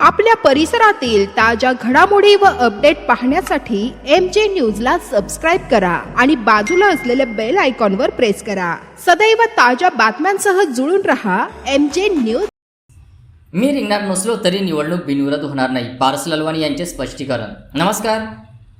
आपल्या परिसरातील ताज्या घडामोडी व अपडेट पाहण्यासाठी एम जे न्यूजला सबस्क्राईब करा आणि बाजूला असलेल्या बेल आयकॉनवर प्रेस करा. सदैव ताज्या बातम्यांसह जुळून रहा एम जे न्यूज मी रिंगणार नसलो तरी निवडणूक बिनविरोध होणार नाही पारस ललवाणी यांचे स्पष्टीकरण. नमस्कार.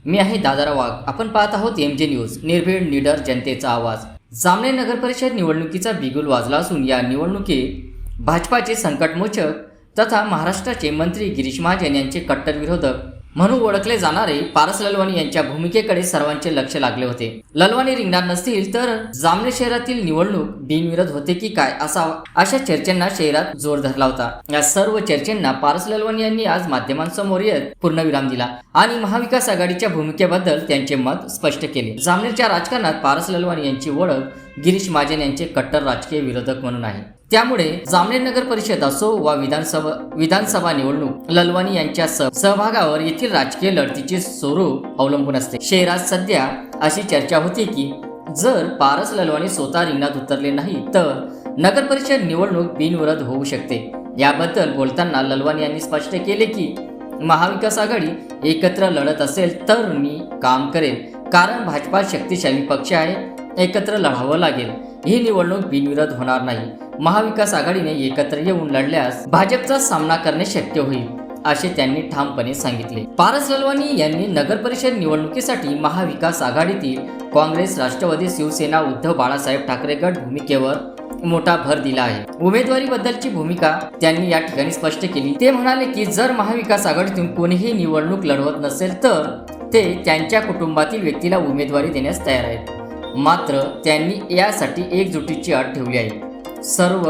मी आहे दादारा वाघ. आपण पाहत आहोत एम जे न्यूज निर्भीड निडर जनतेचा आवाज. जामने नगर परिषद निवडणुकीचा बिगुल वाजला असून या निवडणुकीत भाजपाचे संकटमोचक तथा महाराष्ट्राचे मंत्री गिरीश महाजन यांचे कट्टर विरोधक म्हणून ओळखले जाणारे पारस ललवाणी यांच्या भूमिकेकडे सर्वांचे लक्ष लागले होते. ललवाणी रिंगणार नसतील तर जामनेर शहरातील निवडणूक बिनविरोध होते की काय असा अशा चर्चेंना शहरात जोर धरला होता. या सर्व चर्चेंना पारस ललवाणी यांनी आज माध्यमांसमोर येत पूर्णविराम दिला आणि महाविकास आघाडीच्या भूमिकेबद्दल त्यांचे मत स्पष्ट केले. जामनेरच्या राजकारणात पारस ललवाणी यांची ओळख गिरीश महाजन यांचे कट्टर राजकीय विरोधक म्हणून आहे. त्यामुळे जामनेर नगर परिषद असो वा विधानसभा विधानसभा निवडणूक ललवाणी यांच्या सह- सहभागावर येथील राजकीय लढतीचे स्वरूप अवलंबून असते. शहरात सध्या अशी चर्चा होती की जर पारस ललवाणी स्वतः रिंगणात उतरले नाही तर नगर परिषद निवडणूक बिनविरोध होऊ शकते. याबद्दल बोलताना ललवाणी यांनी स्पष्ट केले की महाविकास आघाडी एकत्र लढत असेल तर मी काम करेन. कारण भाजपा शक्तिशाली पक्ष आहे एकत्र लढावं लागेल. ही निवडणूक बिनविरोध होणार नाही. महाविकास आघाडीने एकत्र येऊन लढल्यास भाजपचा सामना करणे शक्य होईल असे त्यांनी ठामपणे सांगितले. पारस ललवानी यांनी नगर परिषद निवडणुकीसाठी महाविकास आघाडीतील काँग्रेस राष्ट्रवादी शिवसेना उद्धव बाळासाहेब ठाकरे गट भूमिकेवर मोठा भर दिला आहे. उमेदवारीबद्दलची भूमिका त्यांनी या ठिकाणी स्पष्ट केली. ते म्हणाले की जर महाविकास आघाडीतून कोणीही निवडणूक लढवत नसेल तर ते त्यांच्या कुटुंबातील व्यक्तीला उमेदवारी देण्यास तयार आहेत. मात्र त्यांनी यासाठी एकजुटीची अट ठेवली आहे. सर्व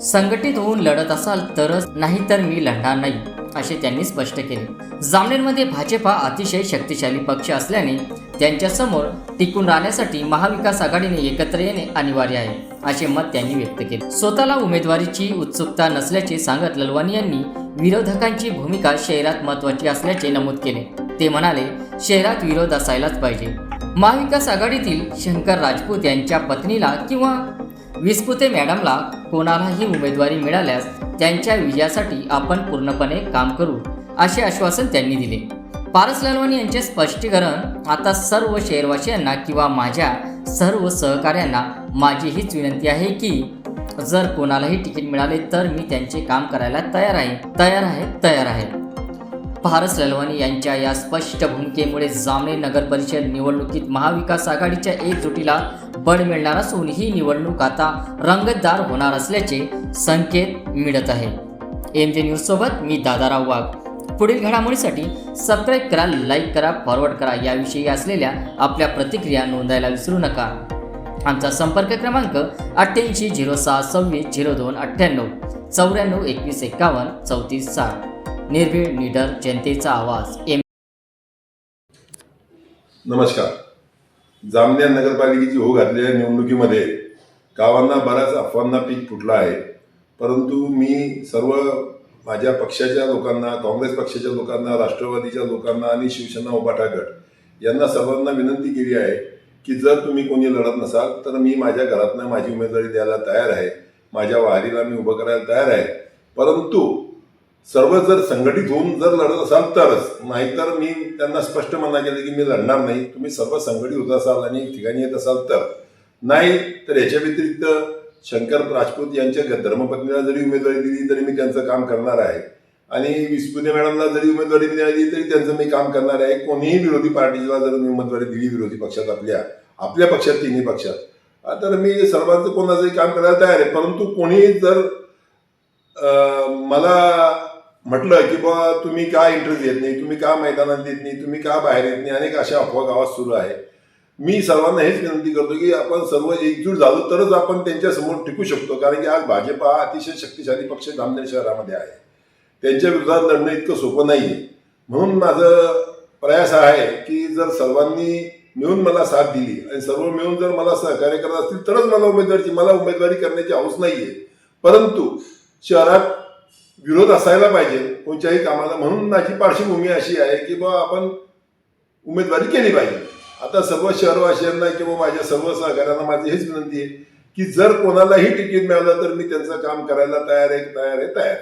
संघटित होऊन लढत असाल तरच नाही तर मी लढणार नाही असे त्यांनी स्पष्ट केले. जामनेरमध्ये भाजप हा अतिशय शक्तिशाली पक्ष असल्याने त्यांच्यासमोर टिकून राहण्यासाठी महाविकास आघाडीने एकत्र येणे अनिवार्य आहे असे मत त्यांनी व्यक्त केले. स्वतःला उमेदवारीची उत्सुकता नसल्याचे सांगत ललवानी यांनी विरोधकांची भूमिका शहरात महत्वाची असल्याचे नमूद केले. ते म्हणाले शहरात विरोध असायलाच पाहिजे. महाविकास आघाडीतील शंकर राजपूत यांच्या पत्नीला किंवा विस्पुते मॅडमला कोणालाही उमेदवारी मिळाल्यास त्यांच्या विजयासाठी आपण पूर्णपणे काम करू असे आश्वासन त्यांनी दिले. पारस लालवानी यांचे स्पष्टीकरण आता सर्व शेरवासियांना किंवा माझ्या सर्व सहकाऱ्यांना माझी हीच विनंती आहे की जर कोणालाही तिकीट मिळाले तर मी त्यांचे काम करायला तयार आहे. तयार आहे तयार आहे. पारस ललवाणी यांच्या या स्पष्ट भूमिकेमुळे जामणे नगर परिषद निवडणुकीत महाविकास आघाडीच्या एकजुटीला बळ मिळणार असून ही निवडणूक आता रंगतदार होणार असल्याचे संकेत मिळत आहे. एम जे न्यूज सोबत मी दादाराव वाघ. पुढील घडामोडीसाठी सबस्क्राईब करा लाईक करा फॉरवर्ड करा याविषयी असलेल्या आपल्या प्रतिक्रिया नोंदायला विसरू नका. आमचा संपर्क क्रमांक अठ्ठ्याऐंशी झिरो सहा सव्वीस झिरो दोन अठ्ठ्याण्णव चौऱ्याण्णव एकवीस एकावन्न चौतीस साठ. निर्भीड निडर जनतेचा आवाज. एम. नमस्कार. जामनेर नगरपालिकेची हो घातलेल्या निवडणुकीमध्ये गावांना बऱ्याच अफवांना पीक फुटलं आहे. परंतु मी सर्व माझ्या पक्षाच्या लोकांना काँग्रेस पक्षाच्या लोकांना राष्ट्रवादीच्या लोकांना आणि शिवसेना उबाटा गट यांना सर्वांना विनंती केली आहे की जर तुम्ही कोणी लढत नसाल तर मी माझ्या घरातनं माझी उमेदवारी द्यायला तयार आहे. माझ्या वारीला मी उभं करायला तयार आहे. परंतु सर्व जर संघटित होऊन जर लढत असाल तरच. नाहीतर मी त्यांना स्पष्ट मना केलं की मी लढणार नाही. तुम्ही सर्व संघटित होत असाल आणि ठिकाणी येत असाल तर. नाही तर याच्या व्यतिरिक्त शंकर राजपूत यांच्या धर्मपत्नीला जरी उमेदवारी दिली तरी मी त्यांचं काम करणार आहे. आणि विस्पुने मॅडमला जरी उमेदवारी मिळाली तरी त्यांचं मी काम करणार आहे. कोणीही विरोधी पार्टीला जर मी उमेदवारी दिली विरोधी पक्षात आपल्या आपल्या पक्षात तिन्ही पक्षात. तर मी सर्वांचं कोणाचंही काम करायला तयार आहे. परंतु कोणीही जर मला म्हटलं की बा तुम्ही का इंटरेस्ट घेत नाही तुम्ही का मैदानात येत नाही तुम्ही का बाहेर येत नाही अनेक अशा अफवा गावात सुरू आहे. मी सर्वांना हेच विनंती करतो की आपण सर्व एकजूट झालो तरच आपण त्यांच्यासमोर टिकू शकतो कारण की आज भाजप हा अतिशय शक्तिशाली पक्ष जामनेर शहरामध्ये आहे. त्यांच्या विरोधात लढणं इतकं सोपं नाही आहे म्हणून माझं प्रयास आहे की जर सर्वांनी मिळून मला साथ दिली आणि सर्व मिळून जर मला सहकार्य करत असतील तरच मला उमेदवारीची मला उमेदवारी करण्याची हौस नाही आहे परंतु शहरात विरोध असायला पाहिजे. कोणत्याही कामाला. म्हणून माझी पार्श्वभूमी अशी आहे की बा आपण उमेदवारी केली पाहिजे. आता सर्व शहरवासियांना किंवा माझ्या सर्व सहकाऱ्यांना माझी हेच विनंती आहे की जर कोणालाही तिकीट मिळालं तर मी त्यांचं काम करायला तयार आहे तयार आहे तयार आहे.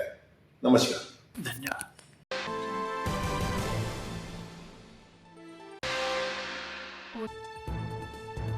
नमस्कार. धन्यवाद.